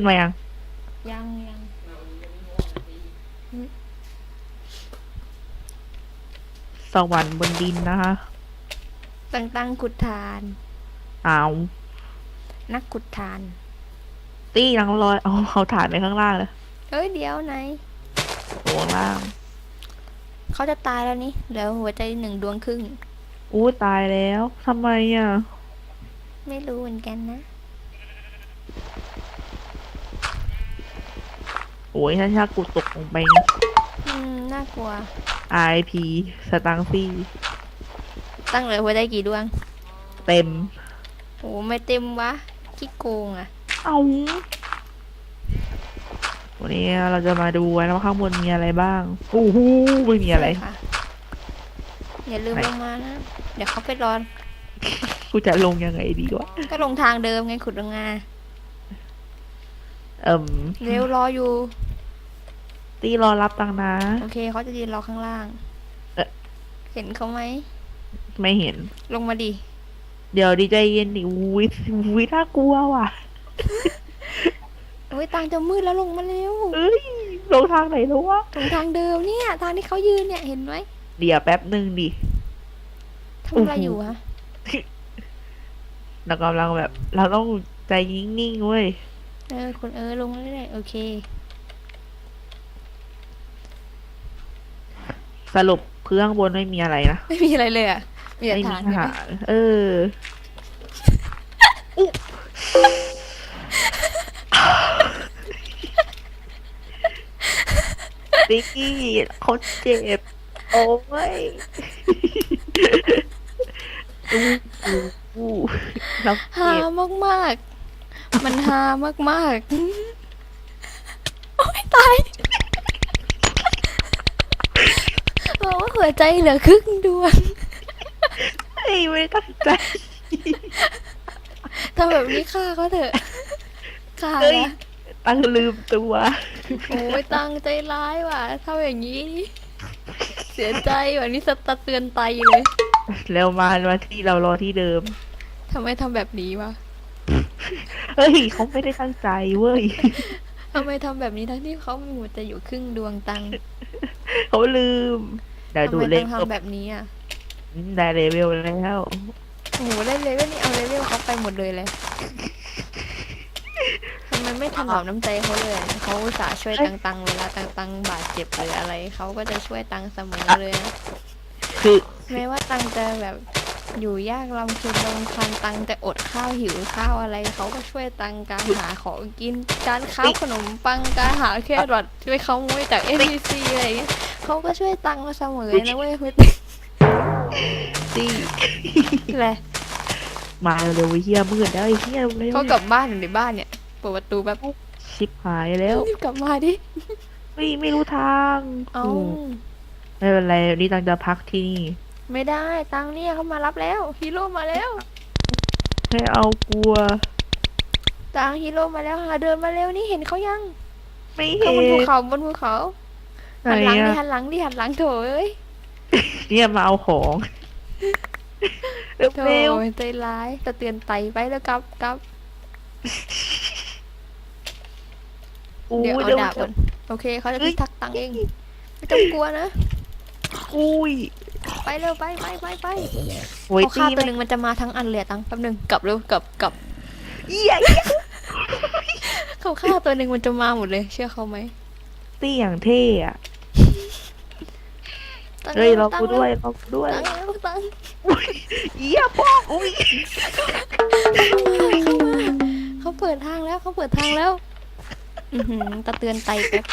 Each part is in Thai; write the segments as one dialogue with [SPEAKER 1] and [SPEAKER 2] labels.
[SPEAKER 1] นมายัง
[SPEAKER 2] ยังยัง
[SPEAKER 1] สวรรค์บนดินนะคะ
[SPEAKER 2] ตั้งตั้งขุดทาน
[SPEAKER 1] อ้าว
[SPEAKER 2] นักขุดทาน
[SPEAKER 1] ตี้นังลอย เอาเขาถ่านไปข้างล่างเลย
[SPEAKER 2] เอ้ยเดี๋ยวไหน
[SPEAKER 1] โอ้ข้างล่าง
[SPEAKER 2] เขาจะตายแล้วนี่เหลือหัวใจหนึ่งดวงครึ่ง
[SPEAKER 1] อู้ตายแล้วทำไมอะ
[SPEAKER 2] ไม่รู้เหมือนกันนะ
[SPEAKER 1] โอ้ยถ้าชากูตกลงไป
[SPEAKER 2] อืมน่ากลัว
[SPEAKER 1] RIP สตังซี่
[SPEAKER 2] ตั้งเหลือหัวใจกี่ดวง
[SPEAKER 1] เต็ม
[SPEAKER 2] โอ้ไม่เต็มวะขี้โกงอะ
[SPEAKER 1] เอาวันนี้เราจะมาดูกันว่าข้างบนมีอะไรบ้างโอ้โหไม่มีอะไร
[SPEAKER 2] ค่ะอย่าลืม
[SPEAKER 1] ไหน
[SPEAKER 2] ลงมานะ เดี๋ยวเขาไปรอน
[SPEAKER 1] กูจะลงยังไงดีวะ
[SPEAKER 2] ก็ลงทางเดิมไงขุดลงมา
[SPEAKER 1] เอิ่ม
[SPEAKER 2] เร็วรออยู่
[SPEAKER 1] ตี้รอรับตังค์นะ
[SPEAKER 2] โอเคเขาจะยืนรอข้างล่าง
[SPEAKER 1] เอ๊ะ
[SPEAKER 2] เห็นเขาไหม
[SPEAKER 1] ไม่เห็น
[SPEAKER 2] ลงมาดิ
[SPEAKER 1] เดี๋ยวดีใจเย็นดิวิวิน่ากลัวว่ะ
[SPEAKER 2] โอ้ยตังจะมืดแล้วลงมาเร็ว
[SPEAKER 1] เอ้ยลงทางไหนแล้ววะ
[SPEAKER 2] ลงทางเดิมเนี่ย ทางที่เขายืนเนี่ยเห็นไหม
[SPEAKER 1] เดี๋ยวแป๊บหนึ่งดิ
[SPEAKER 2] ทำอะไร
[SPEAKER 1] โอ้โห
[SPEAKER 2] อยู่ฮะ
[SPEAKER 1] เรากำลังแบบ เราต้องใจนิ่งๆเว้ย
[SPEAKER 2] เออคุณเออลงเรื่อยๆโอเค
[SPEAKER 1] สรุปเครื่องบนไม่มีอะไรนะ
[SPEAKER 2] ไม่มีอะไรเลยอะ มีแต่
[SPEAKER 1] ไม่มี
[SPEAKER 2] ฐาน
[SPEAKER 1] อาหารเออติ๊กกี้เขาเจ็บ โอ้ยอู้อู้อู้เรา
[SPEAKER 2] ฮา
[SPEAKER 1] เจ็บ
[SPEAKER 2] มากมากๆ มันฮามากมากๆโอ้ยตายบอกว่า หัวใจเหลือครึ่งดวง
[SPEAKER 1] เฮ้ยไม่ได้ตั้งใจ
[SPEAKER 2] ทำแบบนี้ฆ่าเขาเถอะฆ่า
[SPEAKER 1] เฮ้ย
[SPEAKER 2] นะ
[SPEAKER 1] ตั้งลืมตัว
[SPEAKER 2] โอ้ยตั้งใจร้ายว่ะทำอย่างนี้ เสียใจว่ะนี่สะเตือนไตเลย
[SPEAKER 1] แล้วมามาที่เรารอที่เดิม
[SPEAKER 2] ทำไมทำแบบนี้วะ
[SPEAKER 1] เฮ้ยเขาไม่ได้ตั้งใจเว้ย
[SPEAKER 2] ทำไมทำแบบนี้ทั้งที่เขามีหัวใจอยู่ครึ่งดวงตัง
[SPEAKER 1] เขาลืม เดี๋ยว
[SPEAKER 2] ทำ
[SPEAKER 1] ดู
[SPEAKER 2] ไม
[SPEAKER 1] เล
[SPEAKER 2] ต้
[SPEAKER 1] ข
[SPEAKER 2] องทำแบบนี้อะ
[SPEAKER 1] ได้เลเวลแล้ว
[SPEAKER 2] โอ้โหเล่นเลเวลนี่เอาเลเวลเขาไปหมดเลยเลยทำไมไม่ถนอมน้ำใจเขาเลยอะเขาอุตส่าห์ช่วยตังตังเวลาตังตังบาดเจ็บหรืออะไร เขาก็จะช่วยตังเสมอเลยนะ
[SPEAKER 1] คือ
[SPEAKER 2] แม้ว่าตังจะแบบอยู่ยากลำเค็ญลำคันตังจะอดข้าวหิวข้าวอะไร เขาก็ช่วยตังการหาของกิน การค้าขนมปังการหาแครอทช่วยเขาโมยจาก NPC อะไรอย่างเงี้ย เขาก็ช่วยตังเราเสมอนะเว้ยเว้ย
[SPEAKER 1] ตี้
[SPEAKER 2] แหละ
[SPEAKER 1] มาเร็วๆเฮียมืดแล้วไอ้เฮียเร็ว
[SPEAKER 2] เขากลับบ้านอยู่ในบ้านเนี่ยเปิดประตูแบบ
[SPEAKER 1] ชิบหายแล้ว
[SPEAKER 2] รีบกลับมาดิ
[SPEAKER 1] ไม่ไม่รู้ทาง
[SPEAKER 2] เอา
[SPEAKER 1] อืมไม่เป็นไรนี่ตังจะพักที่นี่
[SPEAKER 2] ไม่ได้ตังเนี่ยเขามารับแล้วฮีโร่มาแล้ว
[SPEAKER 1] ให้เอากลัว
[SPEAKER 2] ตังฮีโร่มาแล้วหาเดินมาเร็วนี่เห็นเขายัง
[SPEAKER 1] ไม่
[SPEAKER 2] เขา
[SPEAKER 1] เห็
[SPEAKER 2] บนภู
[SPEAKER 1] น
[SPEAKER 2] เขาบนภูเขา
[SPEAKER 1] ไหน
[SPEAKER 2] หันหลังดิ
[SPEAKER 1] อะ
[SPEAKER 2] หันหลังดิหันหลังโถเอ้ย
[SPEAKER 1] เนี่ยมาเอาของเร็ว
[SPEAKER 2] โถ
[SPEAKER 1] เร็ว
[SPEAKER 2] ใจร้ายจะเตือนไตไปแล้วกลับกลับ
[SPEAKER 1] อู้
[SPEAKER 2] เดี๋ยวเอา
[SPEAKER 1] เร็ว
[SPEAKER 2] ดาบก่อนโอเคเขาจะพิทักษ์ตังเองไม่ต้องกลัวนะ
[SPEAKER 1] อุ้ย
[SPEAKER 2] ไปเร็วไปไปไปไป
[SPEAKER 1] โอ้ย
[SPEAKER 2] เขาฆ่า
[SPEAKER 1] ตี
[SPEAKER 2] ตัวหนึ่งมันจะมาทั้งอันเลยตังแป๊บหนึงกลับเร็วกลับกลับ
[SPEAKER 1] เหี้ย
[SPEAKER 2] เขาฆ่าตัวหนึ่งมันจะมาหมดเลย เชื่อเขาไหม
[SPEAKER 1] ตีอย่างเท่อะ
[SPEAKER 2] ตั้ง
[SPEAKER 1] เฮ้ย
[SPEAKER 2] ร็
[SPEAKER 1] เรา
[SPEAKER 2] ตั้ง
[SPEAKER 1] กูด้วย
[SPEAKER 2] เร็
[SPEAKER 1] เรากูด้วย
[SPEAKER 2] ตั้งเร็วตั้ง
[SPEAKER 1] เหี้ยพ่ออุ้ย
[SPEAKER 2] เขาเปิดทางแล้วเขาเปิดทางแล้วอือหือตะเตือนไตแป๊บ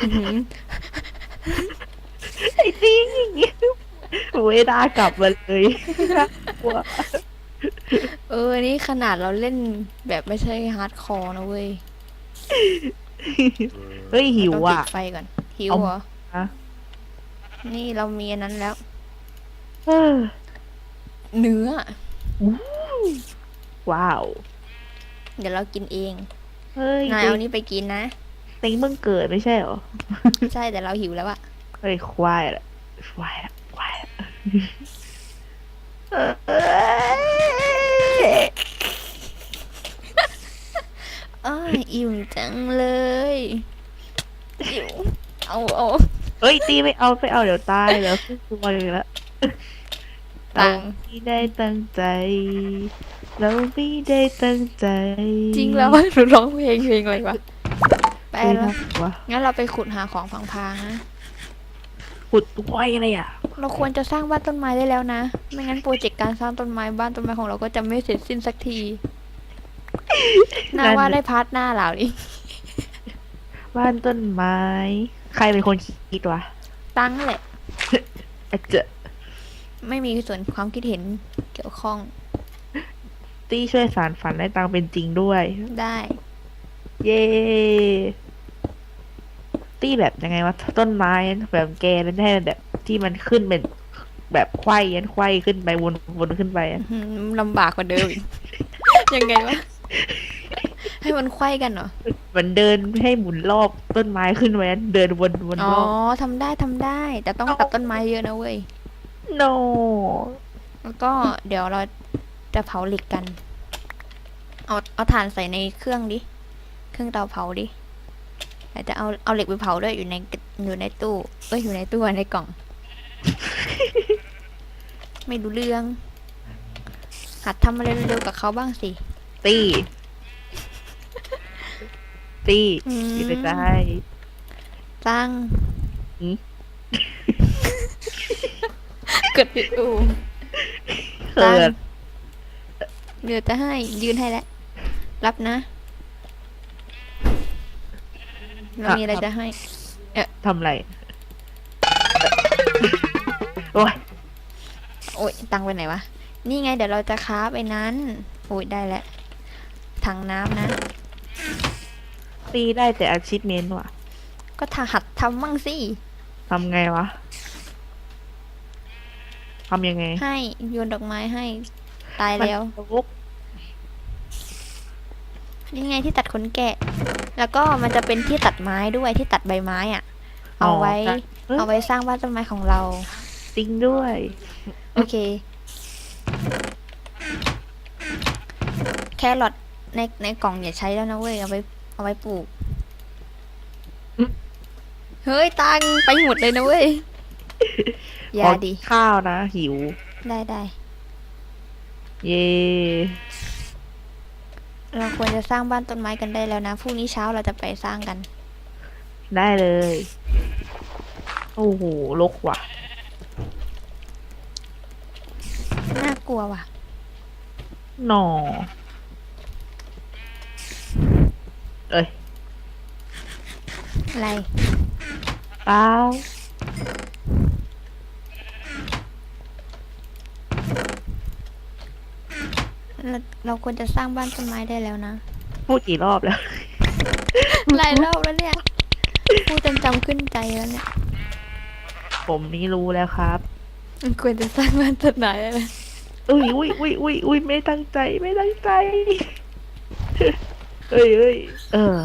[SPEAKER 2] อื้อหือ
[SPEAKER 1] ไอ้ตีอย่างเงี้ยเวดากลับมาเลยน่ากลัว
[SPEAKER 2] เออ นี่ขนาดเราเล่นแบบไม่ใช่ฮาร์ดคอร์นะเว้ย
[SPEAKER 1] เฮ้ยหิว
[SPEAKER 2] ต้อง
[SPEAKER 1] อะ
[SPEAKER 2] ติดไฟก่อน หิว
[SPEAKER 1] เอา
[SPEAKER 2] เหรอ
[SPEAKER 1] ฮะ
[SPEAKER 2] นี่เรามีอันนั้นแล้ว
[SPEAKER 1] เออ
[SPEAKER 2] เนื้อ
[SPEAKER 1] ว้าว
[SPEAKER 2] เดี๋ยวเรากินเอง
[SPEAKER 1] เฮ้ย
[SPEAKER 2] นายเอานี่ไปกินนะ
[SPEAKER 1] เต็งเพิ่งเกิดไม่ใช่เหรอ
[SPEAKER 2] ใช่แต่เราหิวแล้วอะ
[SPEAKER 1] เฮ้ยควายละควายละควายละเออเอ้ย
[SPEAKER 2] อ้ายอิ่มจังเลยอิ่มเอาเอา
[SPEAKER 1] เอ้ยตีไม่เอาไปเอาเดี๋ยวตายเดี๋ยวขึ้นตัวเลยละ
[SPEAKER 2] ตัง
[SPEAKER 1] เราไม่ได้ตั้งใจ เราไม่ได้ตั้งใจ
[SPEAKER 2] จริงแล้วหนูร้องเพลงเพลงอะไรวะไป
[SPEAKER 1] ไม่
[SPEAKER 2] แล้ว
[SPEAKER 1] น่าวะ
[SPEAKER 2] งั้นเราไปขุดหาของพังๆนะ
[SPEAKER 1] ขุดไว้อะไรอะ
[SPEAKER 2] เราควรจะสร้างบ้านต้นไม้ได้แล้วนะ ไม่งั้นโปรเจกต์การสร้างต้นไม้บ้านต้นไม้ของเราก็จะไม่เสร็จสิ้นสักที น่าว่าได้พาร์ทหน้าเหล่านี้
[SPEAKER 1] บ้านต้นไม้ ใครเป็นคนคิดวะ
[SPEAKER 2] ตั้งแหละ
[SPEAKER 1] อาจจะ
[SPEAKER 2] ไม่มีส่วนความคิดเห็นเกี่ยวข้อง
[SPEAKER 1] ตี้ช่วยสารฝันให้ตังเป็นจริงด้วย
[SPEAKER 2] ได้
[SPEAKER 1] เย้ ตี้แบบยังไงวะต้นไม้แบบแกนั่นแท้แบบที่มันขึ้นเป็นแบบไขว้ยันไขว้ขึ้นไปวนวนขึ้นไปอะ
[SPEAKER 2] อืมลำบากกว่าเดิมอีกยังไงวะ ให้มันไขว้กันเหรอ
[SPEAKER 1] เหมือนเดินให้หมุนรอบต้นไม้ขึ้นไปนั้นเดินวนวน
[SPEAKER 2] อ๋อ
[SPEAKER 1] รอบ
[SPEAKER 2] ทำได้ทำได้ แต่ต้องตัดต้นไม้เยอะนะเว้ย
[SPEAKER 1] no
[SPEAKER 2] แล้วก็เดี๋ยวเราจะเผาเหล็กกัน เอาเอาถ่านใส่ในเครื่องดิ เครื่องเตาเผาดิแต่จะเอาเอาเหล็กไปเผาด้วยอยู่ในอยู่ในตู้ เอ้ยอยู่ในตู้ในกล่อง ไม่รู้เรื่อง หัดทำอะไรเร็วๆกับเขาบ้างสิ
[SPEAKER 1] ตี้ตี้
[SPEAKER 2] อืม
[SPEAKER 1] กินไปได้
[SPEAKER 2] ตั้ง
[SPEAKER 1] อืม
[SPEAKER 2] กดติดอู
[SPEAKER 1] เขิน
[SPEAKER 2] เดี๋ยวจะให้ยืนให้แล้วรับนะเรามีอะไรจะให้
[SPEAKER 1] ทำไรโอ้ย
[SPEAKER 2] โอ้ยตังไปไหนวะ นี่ไงเดี๋ยวเราจะค้าไปนั้น โอ้ยได้แล้ว ถังน้ำนะ
[SPEAKER 1] ตีได้แต่อาชีพเมนว่ะ
[SPEAKER 2] ก็ถ้าหัดทำมั่งสิ
[SPEAKER 1] ทำไงวะทำยังไง
[SPEAKER 2] ให้โยนดอกไม้ให้ ตายแล้ว
[SPEAKER 1] มันลุก
[SPEAKER 2] นี่ไงที่ตัดขนแกะ แล้วก็มันจะเป็นที่ตัดไม้ด้วยที่ตัดใบไม้อะเอาไว้
[SPEAKER 1] ได้เอ้ย
[SPEAKER 2] เอาไว้สร้างบ้านต้นไม้ของเรา
[SPEAKER 1] จริงด้วย
[SPEAKER 2] โอเค แครอท ในในกล่องอย่าใช้แล้วนะเว้ยเอาไว้เอาไว้ปลูก เฮ้ยตังไปหมดเลยนะเว้ยอย่า
[SPEAKER 1] ขอ
[SPEAKER 2] ดิ
[SPEAKER 1] ข้าวนะ หิว
[SPEAKER 2] ได้ได้
[SPEAKER 1] เย่
[SPEAKER 2] เราควรจะสร้างบ้านต้นไม้กันได้แล้วนะพรุ่งนี้เช้าเราจะไปสร้างกัน
[SPEAKER 1] ได้เลย โอ้โหลกว่ะ
[SPEAKER 2] น่ากลัวว่ะ
[SPEAKER 1] หนอ เอ้ย
[SPEAKER 2] อะไร
[SPEAKER 1] เปล่า
[SPEAKER 2] เราเราควรจะสร้างบ้านต้นไม้ได้แล้วนะ
[SPEAKER 1] พูดกี่รอบแล้ว
[SPEAKER 2] หลายรอบแล้วเนี่ยพูดจนจำขึ้นใจแล้วเนี่ย
[SPEAKER 1] ผมนี่รู้แล้วครับ
[SPEAKER 2] มันควรจะสร้างบ้านต้นไม้ได้แล้ว
[SPEAKER 1] อุ้ยอุ้ยอุ้ยอุ้ยอุ้ยไม่ตั้งใจไม่ตั้งใจ เอ้ยเอ้ยเออ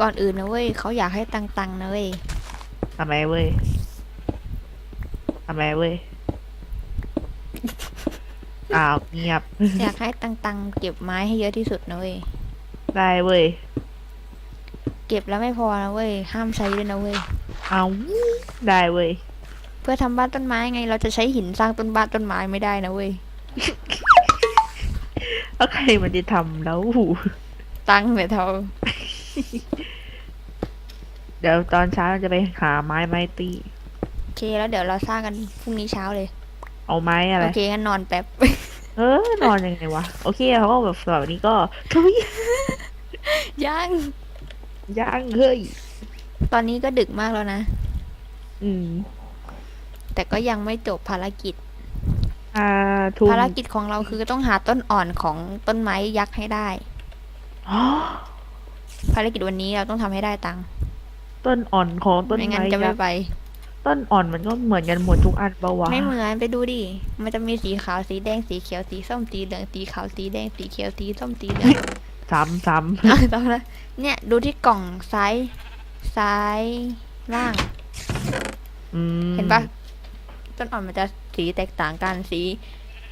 [SPEAKER 2] ก่อนอื่นนะเว้ยเขาอยากให้ตังตังๆนะเว้ย
[SPEAKER 1] ทำไมเว้ยทำไมเว้ย อ้าวเงียบ
[SPEAKER 2] อยากให้ตังตังๆเก็บไม้ให้เยอะที่สุดนะเว้ย
[SPEAKER 1] ได้เว้ย
[SPEAKER 2] เก็บแล้วไม่พอนะเว้ยห้ามใช้ด้วยนะเว้ย
[SPEAKER 1] เอาได้เว้ย
[SPEAKER 2] เพื่อทำบ้านต้นไม้ไง เราจะใช้หินสร้างต้นบ้านต้นไม้ไม่ได้นะเว้ย
[SPEAKER 1] แล้วใครมันจะทำแล้ว
[SPEAKER 2] ตังค์เนี่ยเท่า
[SPEAKER 1] เดี๋ยวตอนเช้าเราจะไปหาไม้ไม้ตี
[SPEAKER 2] โอเคแล้วเดี๋ยวเราสร้างกันพรุ่งนี้เช้าเลย
[SPEAKER 1] เอาไม้อะไร
[SPEAKER 2] โอเคงั้นนอนแป๊บ
[SPEAKER 1] เออนอนยังไงวะ โอเคเขาก็แบบแบบนี้ก็ทุย
[SPEAKER 2] ยัง
[SPEAKER 1] ย่างเฮ้ย
[SPEAKER 2] ตอนนี้ก็ดึกมากแล้วนะ
[SPEAKER 1] อืม
[SPEAKER 2] แต่ก็ยังไม่จบภารกิจ
[SPEAKER 1] อ่าทุ่ม
[SPEAKER 2] ภารกิจของเราคือต้องหาต้นอ่อนของต้นไม้ยักษ์ให้ได้
[SPEAKER 1] อ๋อ
[SPEAKER 2] ภารกิจวันนี้เราต้องทำให้ได้ตังค์
[SPEAKER 1] ต้นอ่อนของต้น
[SPEAKER 2] ไม่งั้
[SPEAKER 1] ไม้
[SPEAKER 2] นจะไม่
[SPEAKER 1] ยักษ์
[SPEAKER 2] ไป
[SPEAKER 1] ต้นอ่อนมันก็เหมือนกันหมดทุกอันปะวะ
[SPEAKER 2] ไม่เหมือนไปดูดิ มันจะมีสีขาวสีแดงสีเขียวสีส้มสีเหลืองสีขาวสีแดงสีเขียวสีส้มสีเหลือง
[SPEAKER 1] ซ้ำซ้
[SPEAKER 2] อะตอนนั้นเนี่ยดูที่กล่องซ้ายซ้ายล่างำ
[SPEAKER 1] อืม
[SPEAKER 2] เห็นปะต้นอ่อนมันจะ สีแตกต่างกันสี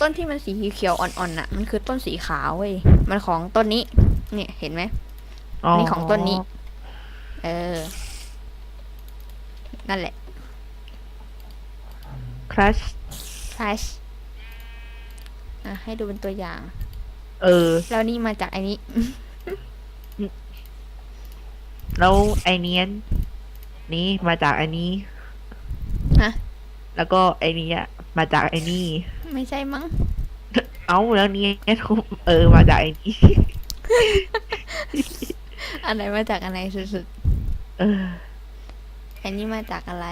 [SPEAKER 2] ต้นที่มันสีเขียวอ่อนๆน่ะ มันคือต้นสีขาวเว้ยมันของต้นนี้ เนี่ยเห็นไหมนี่ของต้นนี้ เออ นั่นแหละ
[SPEAKER 1] ครัช
[SPEAKER 2] crash อะให้ดูเป็นตัวอย่าง
[SPEAKER 1] เออ
[SPEAKER 2] แล้วนี่มาจากไอ้นี้
[SPEAKER 1] แล้วไอเนียนนี้มาจากไอนี้
[SPEAKER 2] ฮะ
[SPEAKER 1] แล้วก็ไอเนี้ย มาจากไอนี่
[SPEAKER 2] ไม่ใช่มั้ง
[SPEAKER 1] เอ้าแล้วเนี้ยเออมาจากไอนี้
[SPEAKER 2] อันไหนมาจากอันไหนสุด
[SPEAKER 1] เออ
[SPEAKER 2] ๆไอ้นี่มาจากอะไร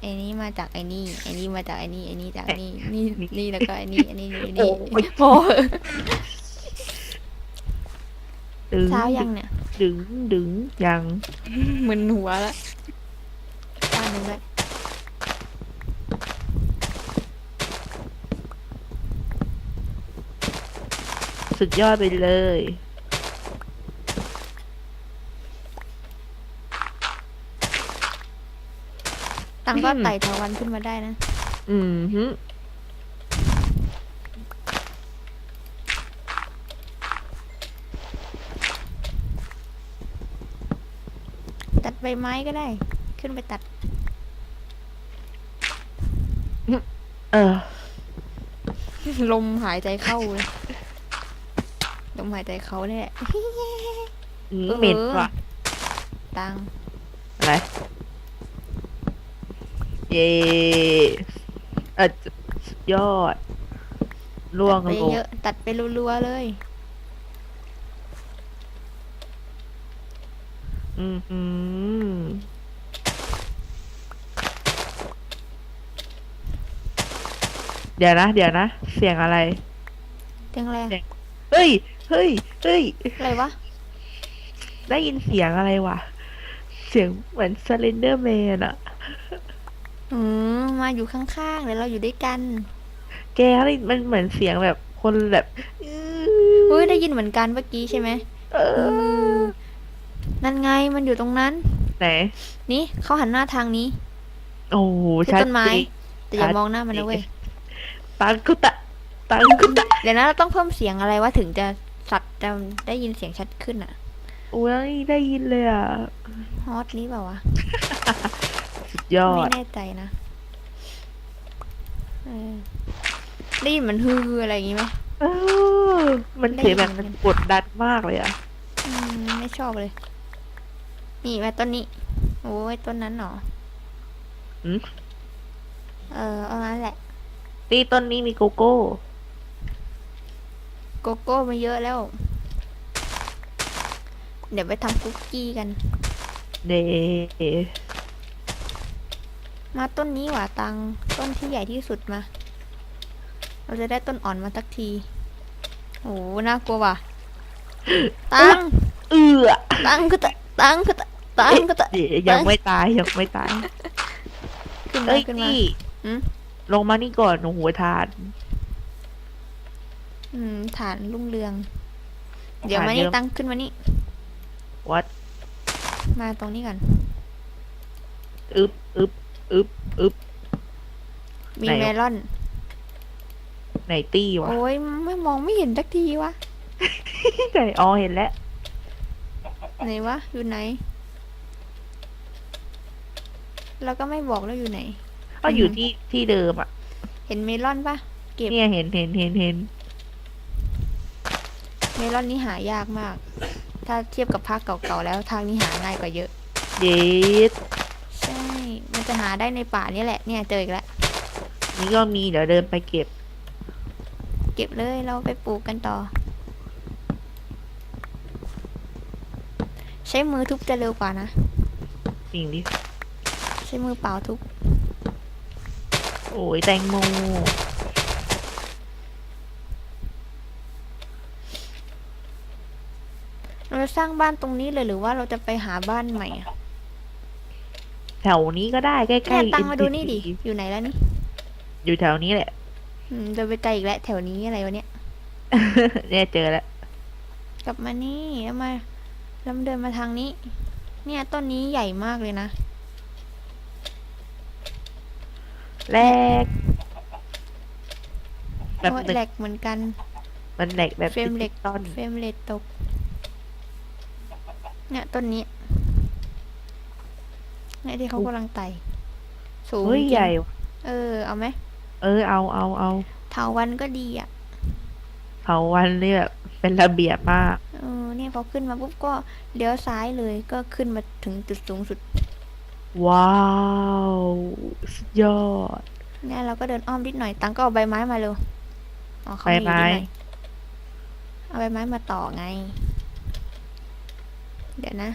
[SPEAKER 2] ไอ้นี่มาจากไอ้นี่ไอ้นี่มาจากไอ้นี่ไอ้นี่จากนี่นี่นี่แล้วก็ไอ้นี่อันนี้นี่นี่
[SPEAKER 1] โอ้ย
[SPEAKER 2] โอ้ย
[SPEAKER 1] ดึง
[SPEAKER 2] เช้ายังเนี่ย
[SPEAKER 1] ดึงดึงยัง
[SPEAKER 2] มึนหัวแล้วด้านหนึงด้วย
[SPEAKER 1] สุดยอดไปเลย
[SPEAKER 2] ตังก็
[SPEAKER 1] อืม
[SPEAKER 2] ไต่ถาวันขึ้นมาได้นะ
[SPEAKER 1] อืมฮึ
[SPEAKER 2] ตัดใบไม้ก็ได้ ขึ้นไปตัด
[SPEAKER 1] เออ
[SPEAKER 2] ลมหายใจเข้าเลยล มหายใจเขาเนี่ยแหละ
[SPEAKER 1] อืม
[SPEAKER 2] เออ
[SPEAKER 1] เหม็นว่ะ
[SPEAKER 2] ตัง
[SPEAKER 1] อะไรเย่เออสุดยอดล่วง
[SPEAKER 2] ตัดไป
[SPEAKER 1] ลง
[SPEAKER 2] เยอะตัดไปรัวๆเลย
[SPEAKER 1] อืมอืมเดี๋ยวนะ เดี๋ยวนะ เสียงอะไร
[SPEAKER 2] เตียงแรง
[SPEAKER 1] เฮ้ย เฮ้ยเฮ้ย
[SPEAKER 2] อะไรวะ
[SPEAKER 1] ได้ยินเสียงอะไรวะ เสียงเหมือนสเลนเดอร์แมนอะ
[SPEAKER 2] อืมมาอยู่ข้างๆเดี๋ยวเราอยู่ด้วยกัน
[SPEAKER 1] แกได้มันเหมือนเสียงแบบคนแบบอื้
[SPEAKER 2] เฮ้
[SPEAKER 1] อย
[SPEAKER 2] ได้ยินเหมือนกันเมื่อกี้ใช่ไหม
[SPEAKER 1] เออ
[SPEAKER 2] นั่นไงมันอยู่ตรงนั้น
[SPEAKER 1] ไหน
[SPEAKER 2] นี่เขาหันหน้าทางนี้
[SPEAKER 1] โอ้โห
[SPEAKER 2] คือ
[SPEAKER 1] ชัด
[SPEAKER 2] ต้นไม้
[SPEAKER 1] เจน
[SPEAKER 2] แต่อย่า
[SPEAKER 1] ชัด
[SPEAKER 2] มองหน้ามันนะเว้ย
[SPEAKER 1] ตังกุตะ ตังกุตะ
[SPEAKER 2] เดี๋ยวนะเราต้องเพิ่มเสียงอะไรวะถึงจะ สัตว์จะได้ยินเสียงชัดขึ้นอะ
[SPEAKER 1] โอ้ยได้ยินเลยอะ
[SPEAKER 2] ฮอตนี้เปล่าวะ
[SPEAKER 1] สุดยอ
[SPEAKER 2] ไม่
[SPEAKER 1] ด
[SPEAKER 2] แน่ใจนะเออได้ยินเหมือนฮืออะไรอย่างงี้ไหม
[SPEAKER 1] เออมัน
[SPEAKER 2] ได้
[SPEAKER 1] เสียงแบบ
[SPEAKER 2] ยิน
[SPEAKER 1] มันกดดันมากเลยอะ
[SPEAKER 2] อืมไม่ชอบเลย นี่มาต้นนี้ โอ้ยต้นนั้นเหรอ
[SPEAKER 1] หืม
[SPEAKER 2] เออเอางั้นแหละ
[SPEAKER 1] ตีต้นนี้มีโกโก้
[SPEAKER 2] โกโก้มาเยอะแล้ว เดี๋ยวไปทำคุกกี้กัน
[SPEAKER 1] เด
[SPEAKER 2] มาต้นนี้หว่าตัง ต้นที่ใหญ่ที่สุดมา เราจะได้ต้นอ่อนมาสักทีโอ้น่ากลัวว่ะ ตัง
[SPEAKER 1] เอือ
[SPEAKER 2] ตังก็ตะตังก็ตะตังก็ตะ
[SPEAKER 1] เดี๋ยวยังไม่ตายยังไม่ตาย
[SPEAKER 2] ขึ้นมา
[SPEAKER 1] เอ้ย
[SPEAKER 2] ขึ้นมา
[SPEAKER 1] นี่
[SPEAKER 2] หืม
[SPEAKER 1] ลงมานี่ก่อนหนูหัวทาน
[SPEAKER 2] อืม ฐานรุ่งเรือง เดี๋ยว
[SPEAKER 1] ฐาน
[SPEAKER 2] มานี่
[SPEAKER 1] เยอะ
[SPEAKER 2] ตังขึ้นมานี่
[SPEAKER 1] วัด
[SPEAKER 2] มาตรงนี้ก่อน
[SPEAKER 1] อึบอึบอึบอึบ
[SPEAKER 2] มี
[SPEAKER 1] ไหนวะ
[SPEAKER 2] เมลอน
[SPEAKER 1] ไหนตี้วะ
[SPEAKER 2] โอ้ยไม่มองไม่เห็นสักทีวะ
[SPEAKER 1] ไหนอ๋อเห็นแล้ว
[SPEAKER 2] ไหนวะ อยู่ไหน แล้วก็ไม่บอกแล้วอยู่ไหน
[SPEAKER 1] ก็อยู่
[SPEAKER 2] อืม
[SPEAKER 1] ที่ที่เดิมอะ
[SPEAKER 2] เห็นเมลอนปะ เก็บ
[SPEAKER 1] เนี่ยเห็นเห็นเห็นเห็น
[SPEAKER 2] เมลอนนี่หายากมาก ถ้าเทียบกับภาคเก่าๆแล้วทางนี้หาง่ายกว่าเยอะ
[SPEAKER 1] เย็ด
[SPEAKER 2] ใช่ มันจะหาได้ในป่านี่แหละ เนี่ยเจออีกแล้ว
[SPEAKER 1] นี่ก็มีเดี๋ยวเดินไปเก็บ
[SPEAKER 2] เก็บเลยเราไปปลูกกันต่อ ใช้มือทุบจะเร็วกว่านะ
[SPEAKER 1] สิ่งที่
[SPEAKER 2] ใช้มือเปล่าทุบ
[SPEAKER 1] โอ้ยแตงโม
[SPEAKER 2] เราจะ สร้างบ้านตรงนี้เลยหรือว่าเราจะไปหาบ้านใหม่อะ
[SPEAKER 1] แถวนี้ก็ได้ใกล้
[SPEAKER 2] เนี่ย
[SPEAKER 1] ๆ
[SPEAKER 2] ตังมาดูนี่ดิ
[SPEAKER 1] NTT
[SPEAKER 2] อยู่ไหนแล้วนี่
[SPEAKER 1] อยู่แถวนี้แหละ
[SPEAKER 2] อืมจะไปไกลอีกแล้วแถวนี้อะไรวะเนี่ย
[SPEAKER 1] เนี่ยเจอแล้ว
[SPEAKER 2] กลับมานี่แล้วมาแล้วมาเดินมาทางนี้ เนี่ยต้นนี้ใหญ่มากเลยนะ
[SPEAKER 1] แรกแบบ
[SPEAKER 2] โอ้ย
[SPEAKER 1] หนึ่ง
[SPEAKER 2] แหลกเหมือนกัน
[SPEAKER 1] มันแหลกแบบ
[SPEAKER 2] เฟรมเหล็ก
[SPEAKER 1] ต้น
[SPEAKER 2] เฟรมเรทตก เนี่ยต้นนี้เนี่ยที่เขากำลังไต่สูง
[SPEAKER 1] เฮ้ย
[SPEAKER 2] จริง
[SPEAKER 1] ใหญ่ว่ะ
[SPEAKER 2] เออ เอาไหม
[SPEAKER 1] เออเอาเอาเอา
[SPEAKER 2] เถาวันก็ดีอะ
[SPEAKER 1] เถาวันนี่แบบเป็นระเบียบมาก
[SPEAKER 2] เออเนี่ยพอขึ้นมาปุ๊บก็เลี้ยวซ้ายเลยก็ขึ้นมาถึงจุดสูงสุด
[SPEAKER 1] ว้าวสุดยอด
[SPEAKER 2] เนี่ยเราก็เดินอ้อมนิดหน่อย ตังก็เอาใบไม้มาเร็วอ๋อเขา
[SPEAKER 1] ใบ
[SPEAKER 2] มี
[SPEAKER 1] ไม้
[SPEAKER 2] อยู่นิดหน่อยเอาใบไม้มาต่อไง เดี๋ยวนะ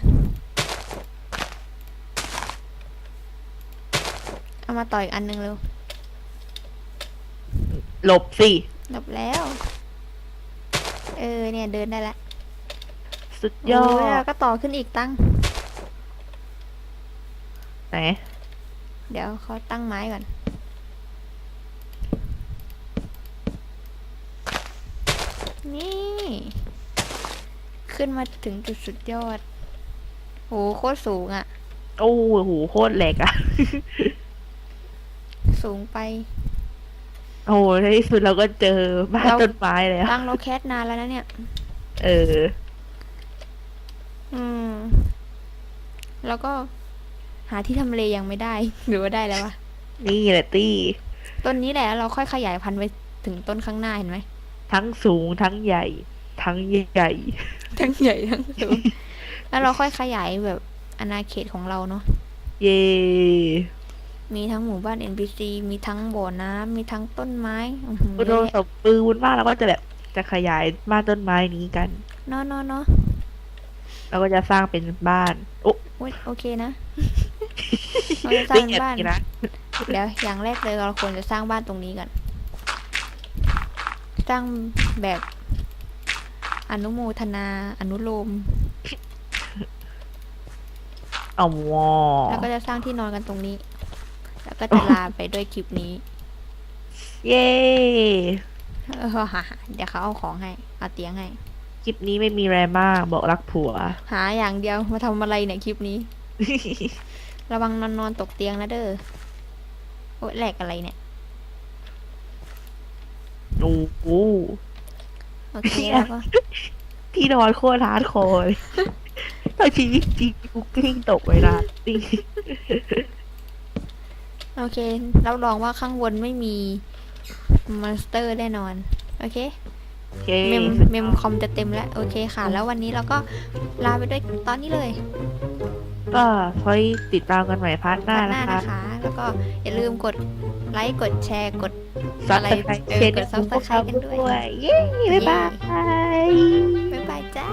[SPEAKER 2] เอามาต่ออีกอันหนึ่งเร็ว
[SPEAKER 1] หลบสิ
[SPEAKER 2] หลบแล้ว เออเนี่ยเดินได้แล้ว
[SPEAKER 1] สุดยอ
[SPEAKER 2] โย
[SPEAKER 1] ด
[SPEAKER 2] แล้วก็ต่อขึ้นอีกตั้ง
[SPEAKER 1] ไหน
[SPEAKER 2] เดี๋ยวเขาตั้งไม้ก่อน นี่ ขึ้นมาถึงจุดสุดยอด โหโคตรสูงอะ่ะ
[SPEAKER 1] โอ้โหโคตรแหลกอะ
[SPEAKER 2] สูงไป
[SPEAKER 1] โอ้โหในที่สุดเราก็เจอบ้าน
[SPEAKER 2] เรา
[SPEAKER 1] ต้นไม้แล้ว
[SPEAKER 2] ตั้งเราแคสนานแล้วนะเนี่ย
[SPEAKER 1] เออ
[SPEAKER 2] อืม แล้วก็หาที่ทำเลยังไม่ได้ หรือว่าได้แล้ววะ
[SPEAKER 1] นี่แหละตี้
[SPEAKER 2] ต้นนี้แหละแล้วเราค่อยขยายพันธุ์ไปถึงต้นข้างหน้าเห็นไหม
[SPEAKER 1] ทั้งสูงทั้งใหญ่ ทั้งใหญ่
[SPEAKER 2] ทั้งใหญ่ทั้งสูง แล้วเราค่อยขยายแบบอาณาเขตของเราเนาะ
[SPEAKER 1] เย่
[SPEAKER 2] มีทั้งหมู่บ้าน NPC มีทั้งบ่อน้ำมีทั้งต้นไม้อื้อหือ
[SPEAKER 1] อุดมสมบูรณ์มากแล้วก็จะแบบจะขยายบ้านต้นไม้นี้กัน
[SPEAKER 2] เนาะเนาะเนาะ
[SPEAKER 1] แล้วก็จะสร้างเป็นบ้าน โอ้
[SPEAKER 2] อุ๊ยโอเคนะเราจะสร้าง
[SPEAKER 1] อย่าง
[SPEAKER 2] บ้าน
[SPEAKER 1] นี้นะ
[SPEAKER 2] เดี๋ยวอย่างแรกเลยเราควรจะสร้างบ้านตรงนี้ก่อนสร้างแบบอนุโมทนาอนุโลม
[SPEAKER 1] เอาวอ
[SPEAKER 2] แล้วก็จะสร้างที่นอนกันตรงนี้ แล้วก็จะลาไปด้วยคลิปนี้
[SPEAKER 1] เย่
[SPEAKER 2] เออเดี๋ยวเขาเอาของให้ เอาเตียงให้
[SPEAKER 1] คลิปนี้ไม่มีแรมากบอกรักผัว
[SPEAKER 2] หาอย่างเดียวมาทำอะไรเนี่ยคลิปนี้ ระวังนอนนอนตกเตียงนะเด้อ โอ๊ยแหลกอะไรเนี่ย
[SPEAKER 1] โอ้โห
[SPEAKER 2] โอเคแล้วก็
[SPEAKER 1] ที่นอนโคตรฮาร์ดคอร์ เลยตอนชีวิตจริงกูกลิ้งตกเวลาจริง
[SPEAKER 2] โอเค รับรองว่าข้างบนไม่มีมอนสเตอร์แน่นอน โอเค
[SPEAKER 1] โอเค
[SPEAKER 2] เมมเมมคอมจะเต็มแล้ว โอเคค่ะ แล้ววันนี้เราก็ลาไปด้วยตอนนี้เลย
[SPEAKER 1] ก็คอยติดตามกันใหม่พาร์ทหน้า
[SPEAKER 2] หน้า
[SPEAKER 1] นะคะ
[SPEAKER 2] นะคะ แล้วก็อย่าลืมกดไลค์ กดแชร์ กด
[SPEAKER 1] ซับ
[SPEAKER 2] อะไร
[SPEAKER 1] สไครต์
[SPEAKER 2] เออ
[SPEAKER 1] เชน
[SPEAKER 2] กด Subscribe กันด้วย
[SPEAKER 1] เย้ บ๊ายบายเจ้า